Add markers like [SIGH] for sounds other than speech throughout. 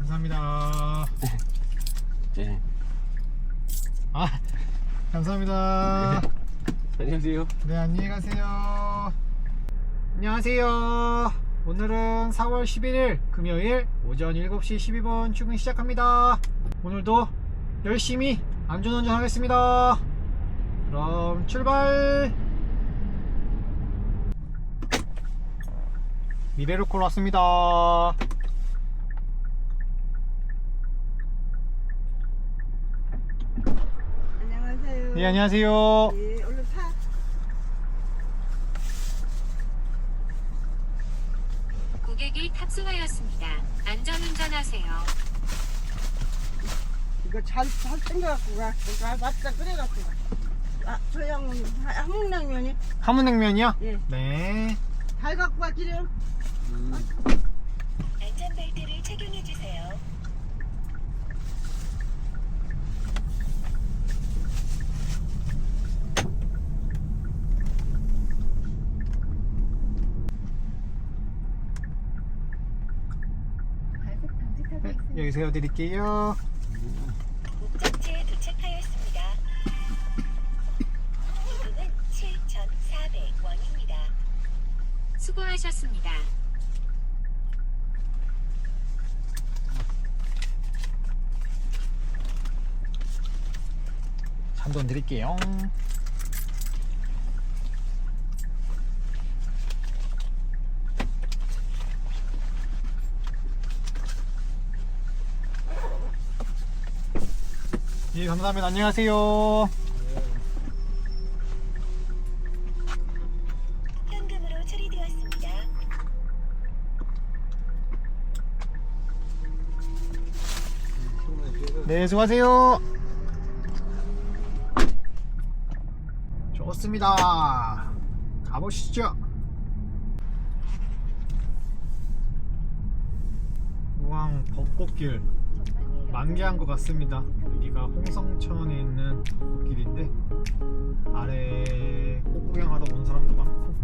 감사합니다. 네. 아, 감사합니다. 안녕하세요. 네, 안녕히 가세요. 안녕하세요. 오늘은 4월 11일 금요일 오전 7시 12분 출근 시작합니다. 오늘도 열심히 안전운전 하겠습니다. 그럼 출발! 미래로콜 왔습니다. 안녕하세요. 네, 안녕하세요. 예, 얼른 타. 고객이 탑승하였습니다. 안전운전하세요. 이거 잘, 잘 챙겨갖고 가. 나 맞다 그래갖고 가. 아, 저 형은 한국냉면이 함흥냉면이요? 예. 네. 잘 갖고 와, 기름. 안전벨트를 착용해주세요. 네, 여기 세워드릴게요. 목적지에 도착하였습니다. 요금은 7,400원입니다. 수고하셨습니다. 잔돈 드릴게요. 감사합니다. 안녕하세요. 현금으로 처리되었습니다. 네, 수고하세요. 좋습니다. 가보시죠. 우왕 벚꽃길 만개한 것 같습니다. 여기가 홍성천에 있는 길인데 아래 꽃 구경하러 온 사람도 많고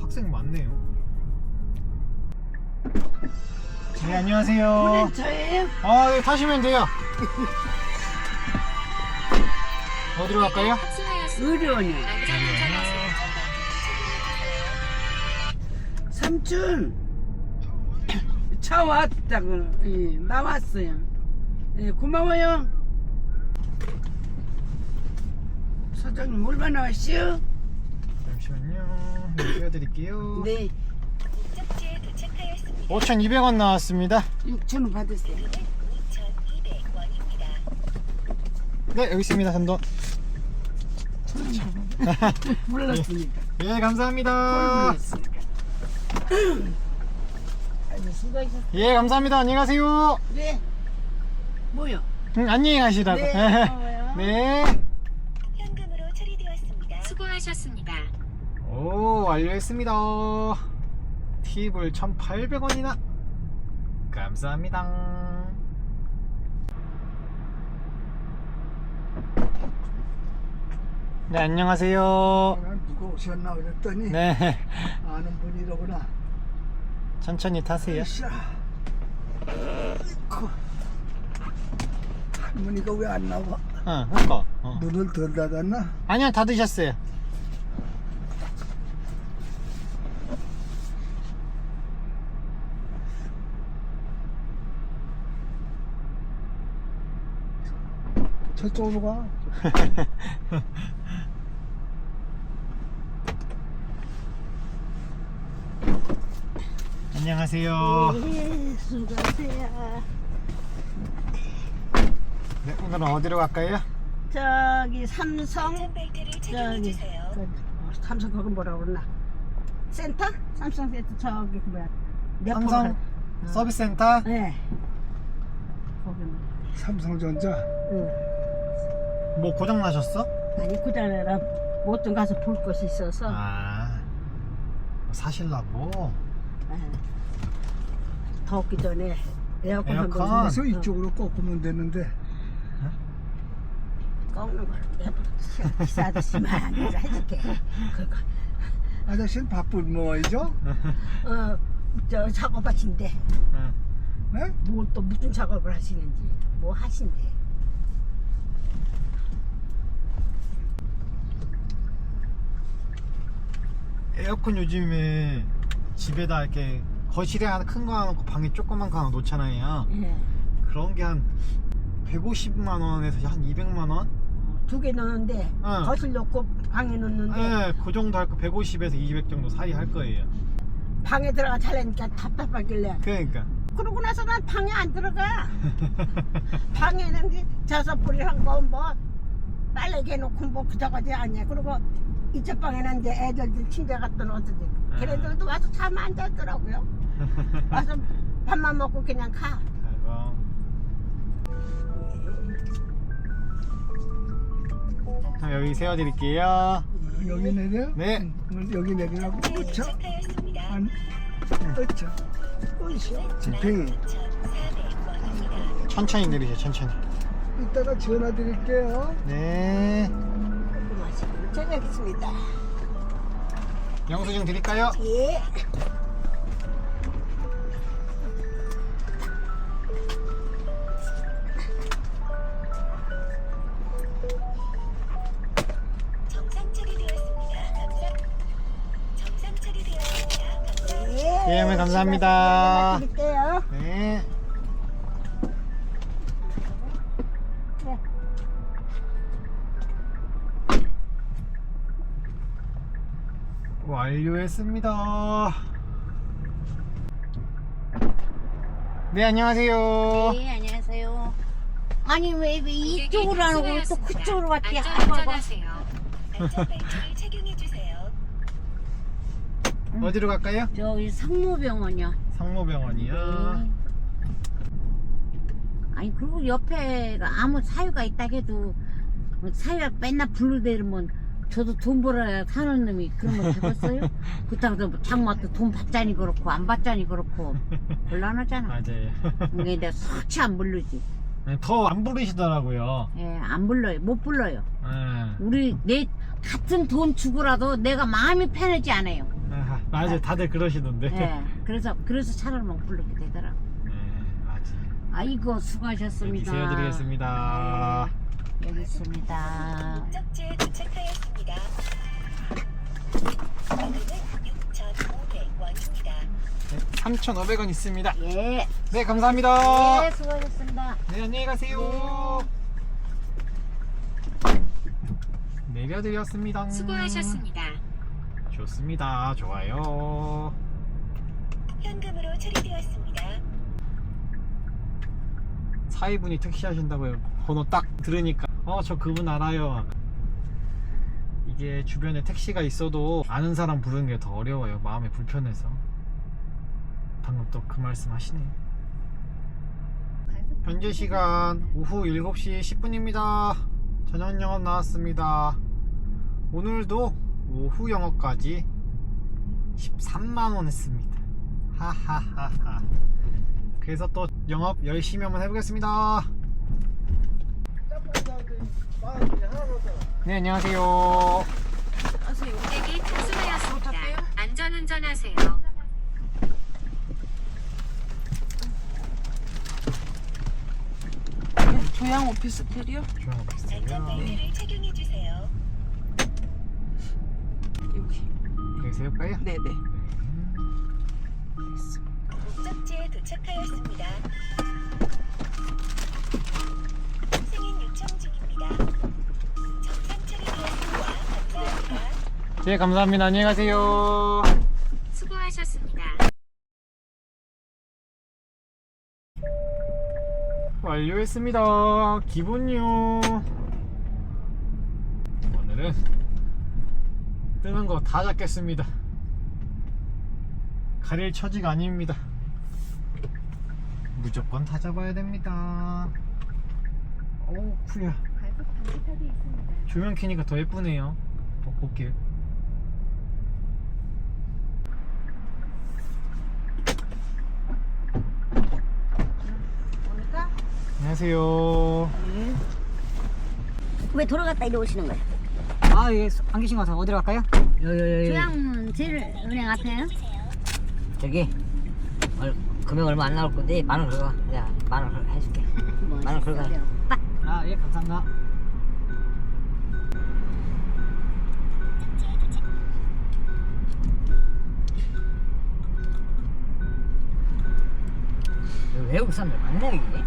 학생 많네요. 네, 안녕하세요. 저예요? 아, 네, 타시면 돼요. 어디로 갈까요? 안전운전하세요. 삼촌. 차 왔다고. 예, 나왔어요. 예, 고마워요. 사장님 얼마나 왔어요? 잠시만요. 네, 띄워드릴게요. 네, 목적지에 도착하였습니다. 5,200원 나왔습니다. 6천 원 받으세요. 요금은 2,200원입니다. 네, 여기 있습니다, 잔돈. 몰랐으니까. 예, 감사합니다. 수고하셨어요. 예, 감사합니다. 안녕히 가세요. 네. 뭐요? 응, 안녕히 가시라고. 네, [LAUGHS] 고마워요. 네. 현금으로 처리되었습니다. 수고하셨습니다. 오, 완료했습니다. 팁을 1,800원이나. 감사합니다. 네, 안녕하세요. 난 누가 오셨나 그랬더니 네, 아는 분이로구나. 천천히 타세요. 으쌰. 아이고. 할머니가 왜 안 나와? 어, 그거. 어. 문을 덜 닫았나? 아니요, 다 드셨어요. 저쪽으로 가. [LAUGHS] 안녕하세요. 네, 수고하세요. 네, 오늘은 어디로 갈까요? 저기 삼성 안전벨트를 저기 착용해주세요. 그, 어, 삼성 거기 뭐라 그러나 센터? 삼성 센터 저기 그 뭐야 몇 삼성 번 서비스 센터. 네 거기 뭐 삼성전자. 응. 뭐 고장 나셨어? 아니 그다음에 뭐좀 가서 볼 것이 있어서 아, 사실라고. 예. 덥기 전에 에어컨 에어컨. 한번 그래서 이쪽으로 꺾으면 되는데 꺾는 걸 내가 기사 아저씨만 해줄게 그거 아저씨는 바쁠 뭐이죠? 어 저 작업하신데 응. 네? 뭘또 무슨 작업을 하시는지 뭐 하신대. 에어컨 요즘에 집에다 이렇게 거실에 하나 큰 거 하나 놓고 방에 조그만 거 하나 놓잖아요. 예. 그런 게 한 150만 원에서 한 200만 원? 두 개 넣는데 응. 거실 놓고 방에 놓는데 네, 그 정도 할 거 150에서 200 정도 사이 할 거예요. 방에 들어가 잘라니까 답답하길래 그러니까. 그러고 나서 난 방에 안 들어가 방에는 이제 자석불이란 거뭐 빨래개 놓고 뭐 그저거지 아니야 그리고 이쪽 방에는 이제 애들들 침대 갖다 놓았는데 걔네들도 와서 잠 안 자더라고요 [LAUGHS] 와서 밥만 먹고 그냥 가 아이고. 자, 여기 세워드릴게요. 여기 내려? 네. 응, 여기 내리라고. 으차. 안, 으차. 지팽이. 2,400원입니다. 천천히 내리세요, 천천히. 이따가 전화 드릴게요. 네. 고맙습니다 영수증 드릴까요? 예 어머니 감사합니다. 드릴게요 네. 완료했습니다. 네, 안녕하세요. 네, 안녕하세요. 아니 왜, 왜 이쪽으로 안 오고 또 그쪽으로 갔지? 아, 봐봐. 안전 운전하세요. 안전벨트를 착용해 주세요. 어디로 갈까요? 저기 상모병원이요. 상모병원이요. 네. 아니 그리고 옆에가 아무 사유가 있다 해도 뭐 사유가 맨날 불러대면 저도 돈 벌어야 사는 놈이 그러면 되겠어요? [LAUGHS] 그렇다고 뭐 장마도 돈 받자니 그렇고 안 받자니 그렇고 곤란하잖아. [LAUGHS] 맞아요. 그게 내가 서치 안 부르지. 더 안 부르시더라고요. 예, 안 불러요. 못 불러요. 예. 우리 내 같은 돈 주고라도 내가 마음이 편하지 않아요. 아하, 맞아요. 다들 그러시던데. 예, 그래서 그래서 차를 못 부르게 되더라고. 네, 맞아요. 아이고 여기 수고하셨습니다. 세워드리겠습니다. 네, 여기 있습니다. 목적지에 도착하였습니다. 금액은 6,500원입니다. 3,500원 있습니다. 예, 네, 감사합니다. 네 수고하셨습니다. 네, 안녕히 가세요. 내려드렸습니다. 수고하셨습니다. 좋습니다. 좋아요. 현금으로 처리되었습니다. 사이분이 택시 하신다고요. 번호 딱 들으니까 어, 저 그분 알아요. 이게 주변에 택시가 있어도 아는 사람 부르는 게 더 어려워요. 마음이 불편해서. 방금 또 그 말씀 하시네요. 현재 시간 오후 7시 10분입니다. 저녁 영업 나왔습니다. 오늘도 오후 영업까지 13만원 했습니다. 하하하하. 그래서 또 영업 열심히 한번 해보겠습니다. 네, 안녕하세요. 고객이 탑승하였습니다. 안전운전하세요. 조양 오피스텔이요? 조용 오피스텔이요. 안전벨트를 착용해 주세요. 여기. 여기 세울까요? 네네. 목적지에 도착하였습니다. 승인 요청 중입니다. 정상 처리되었습니다. 감사합니다. 네, 감사합니다. 안녕히 가세요. 수고하셨습니다. 완료했습니다. 기분요. 오늘은 뜨는 거 다 잡겠습니다. 가릴 처지가 아닙니다. 무조건 다 잡아야 됩니다. 어우, 쿠야. 조명 켜니까 더 예쁘네요. 벚꽃길. 안녕하세요. 왜 돌아갔다 이리 오시는 거예요? 아, 예, 안 계신 것 같아요. 어디로 갈까요? 여기, 여기, 여기. 조양문 제일 은행 앞에요? 저기. 어, 금액 얼마 안 나올 건데 만원 긁어. 내가 만원 해줄게. 만원 긁어. 아, 예, 감사합니다. 여기 외국 사람들 많네, 여기.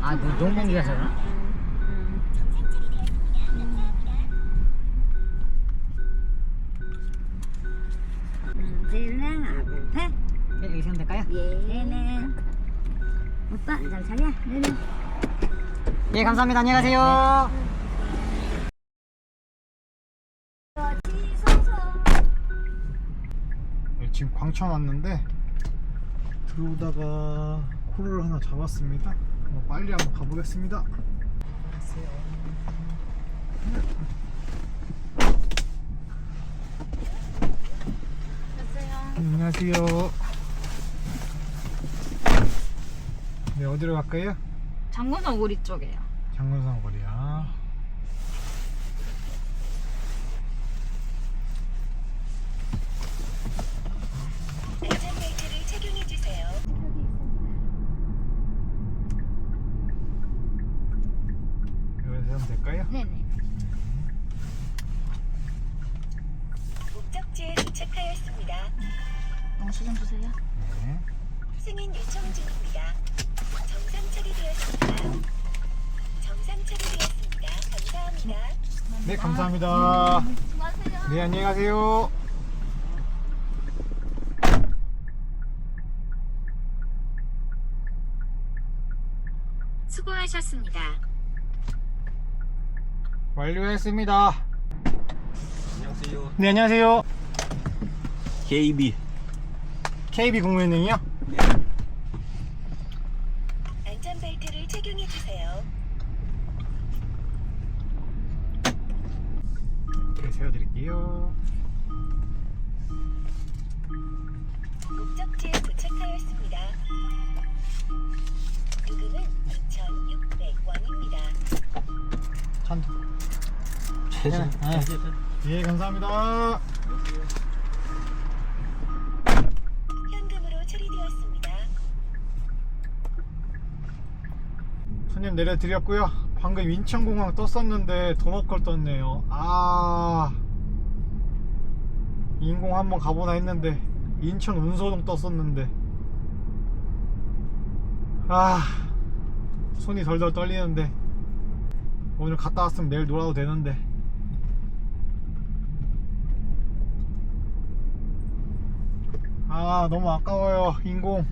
아, 너 농번기라서 그러나? 쟤는 앞에 예, 여기 세면 될까요? 얘는 오빠 잘 차려 얘는 예, 감사합니다. 안녕히 가세요. 네, 지금 광천 왔는데 들어오다가 코를 하나 잡았습니다. 한번 빨리 한번 가보겠습니다. 안녕하세요. 네 어디로 갈까요? 장군성 오리 쪽이에요. 장군산 거리야. 승인 요청 중입니다. 정상 처리되었습니다. 정상 처리되었습니다. 감사합니다. 네 감사합니다. 네 안녕히 가세요. 수고하셨습니다. 완료했습니다. 안녕하세요. 네 안녕하세요. KB. KB 국민은행이요? 안전벨트를 착용해 주세요. 네 세워드릴게요. 목적지에 도착하였습니다. 요금은 2,600원입니다. 천. 최선. 네. 예 감사합니다. 손님 내려드렸고요. 방금 인천공항 떴었는데 도목걸 떴네요. 아. 인공 한번 가보나 했는데 인천 운소동 떴었는데. 아. 손이 덜덜 떨리는데. 오늘 갔다 왔으면 내일 놀아도 되는데. 아 너무 아까워요 인공.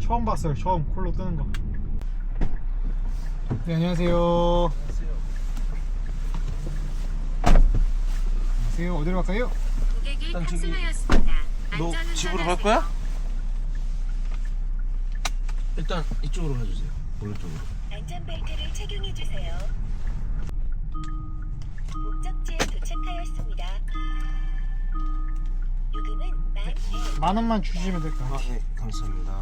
처음 봤어요. 처음 콜로 뜨는 거 네, 안녕하세요. 안녕하세요. 어디로 갈까요? 고객이 일단 저기- 탑승하였습니다. 너 안전 집으로 갈 운전하세요. 거야? 일단 이쪽으로 가주세요. 오른쪽으로. 안전벨트를 착용해 주세요. 목적지에 도착하였습니다. 요금은 만 원. 만 원만 주시면 될것 아, 같아요. 네, 감사합니다.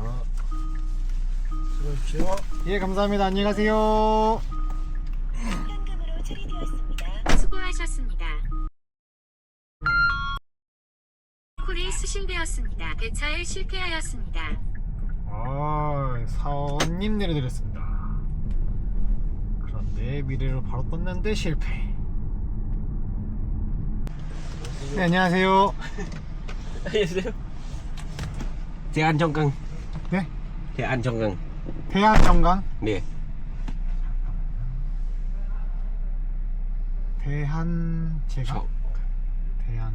수고하십시오. 예, 감사합니다. 안녕히 가세요. 현금으로 처리되었습니다. 수고하셨습니다. 콜이 수신되었습니다. 배차에 실패하였습니다. 아, 사원님 내려드렸습니다. 그런데 미래로 바로 떴는데 실패. 네, 안녕하세요. 안녕하세요. 대안정강. 네, 대안정강. 대한정강. 네. 대한 제가 저. 대한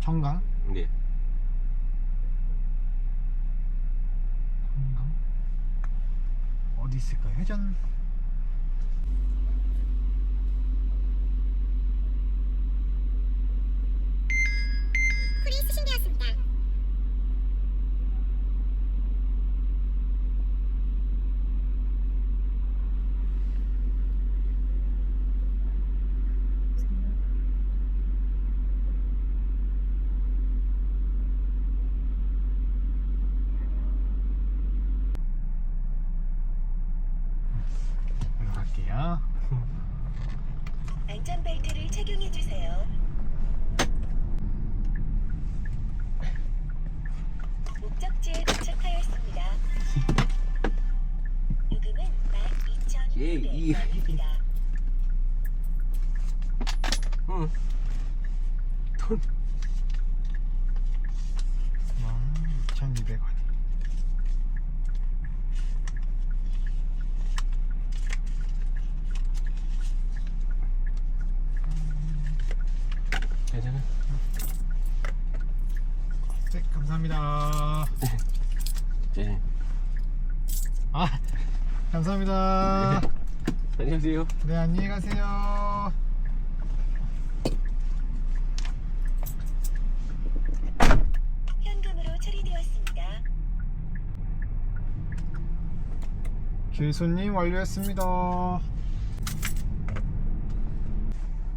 정강. 네. 정강. 어디 있을까요? 회전. 콜이 수신되었습니다. 이거 갈게요. 안전벨트를 착용해 주세요. 예, 이. 응. 돈. 12,200원 괜찮아? 네 감사합니다 네. 아 감사합니다 [LAUGHS] 안녕하세요. 네 안녕히 가세요 현금으로 처리되었습니다. 길손님 완료했습니다.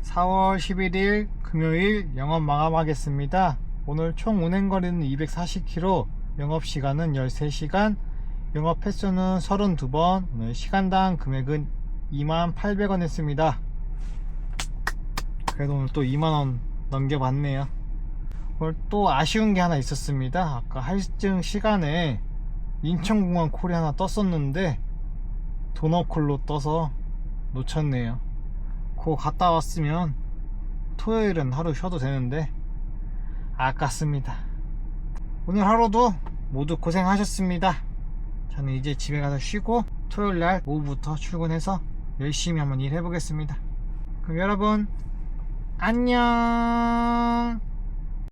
4월 11일 금요일 영업 마감하겠습니다. 오늘 총 운행거리는 240km 영업시간은 13시간 영업 횟수는 32번 오늘 시간당 금액은 28,800원 했습니다. 그래도 오늘 또 2만원 넘겨봤네요. 오늘 또 아쉬운 게 하나 있었습니다. 아까 할증 시간에 인천공항 콜이 하나 떴었는데 도너콜로 떠서 놓쳤네요. 그거 갔다 왔으면 토요일은 하루 쉬어도 되는데 아깝습니다. 오늘 하루도 모두 고생하셨습니다. 저는 이제 집에 가서 쉬고 토요일 날 오후부터 출근해서 열심히 한번 일해보겠습니다. 그럼 여러분 안녕